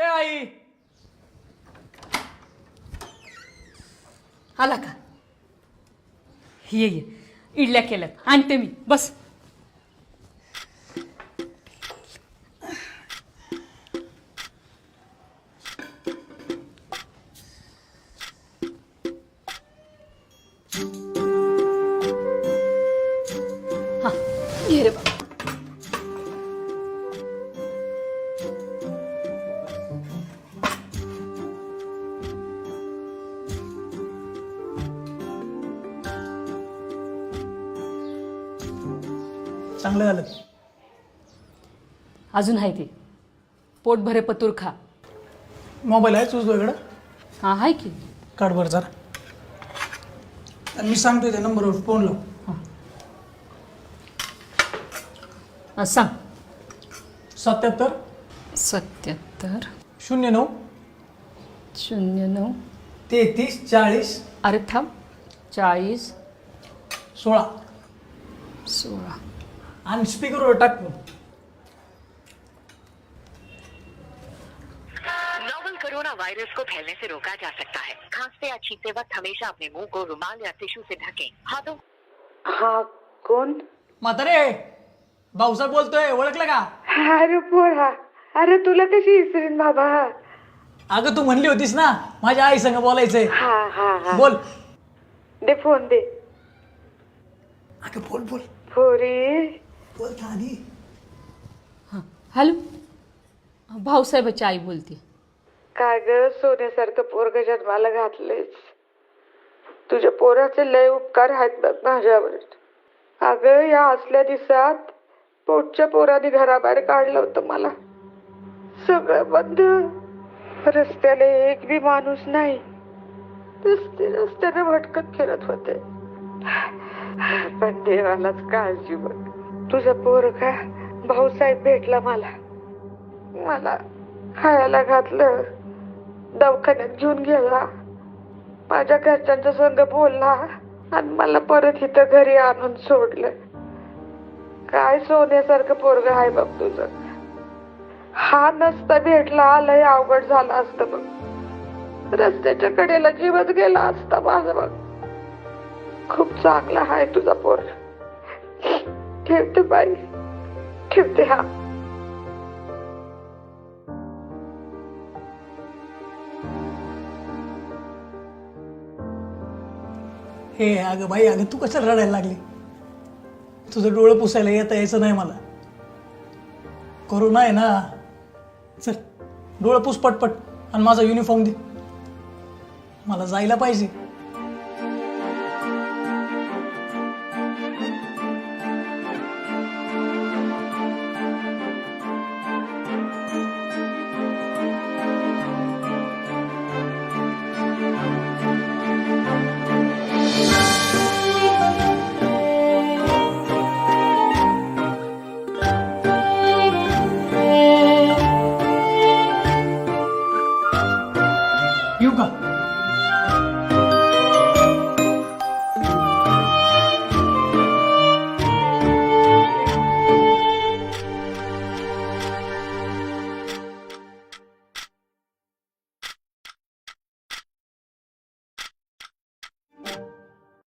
आई ए आई. आला का? ये ये. इडल्या केल्यात. आणते मी. बस. हा. ये रे बाबा. चांगलं झालं. अजून आहे ते. पोट भरे पतूर खा. मोबाईल आहे तुझं हा आहे की? काढ बरं जरा. आणि मी सांगतोय त्या नंबरवर फोन लाव. हा, सांग. सत्याहत्तर सत्याहत्तर. शून्य नऊ शून्य नऊ. तेहतीस चाळीस अरे थांब. चाळीस. सोळा. सोळा. आणि स्पीकरवर टाक. नोवल कोरोना वायरस को फैलने से रोका जा सकता है। खांसते या छींकते वक्त हमेशा अपने मुंह को रुमाल या टिश्यू से ढकें। हाथों हा कोण म्हातारे भाऊसाहेब बोलतोय ओळखलं का? अरे पोरा अरे तुला कशी इसरीन बाबा? अगं तू म्हणली होतीस ना माझ्या आई संग बोलायचंय. हा हा हा. बोल. दे फोन दे. अगं बोल बोल. पोरी. हां हॅलो. भाऊसाहेबाची आई बोलते. काय ग सोन्यासारखं पोरग जन्माला घातलेच तुझ्या पोराचे लय उपकार आहेत बघ माझ्यावर. अगं या असल्या दिवसात पोटच्या पोराने घराबाहेर काढलं होतं मला. सगळं बंद. रस्त्याला एक बी माणूस नाही. रस्ते रस्त्याने भटकत फिरत होते. पण देवालाच काळजी बघ. तुझा पोरगा भाऊसाहेब भेटला मला. मला खायला घातलं दवाखान्यात घेऊन गेला माझ्या घरच्यांच्या संग बोलला आणि मला परत इथं घरी आणून सोडलं. काय सोन्यासारखं पोरग आहे बघ तुझं. हा नसता भेटला लय अवघड झालं असतं बघ. रस्त्याच्या कडेला जीवच गेला असता माझं बघ. खूप चांगला आहे तुझा पोर. ठेवते बाई. ठेवते हा. हे अगं बाई अगं तू कशाला रडायला लागली? तुझं डोळं पुसायला येता यायचं नाही मला. करू आहे ना. चल डोळं पुस पटपट आणि माझा युनिफॉर्म दे. मला जायला पाहिजे.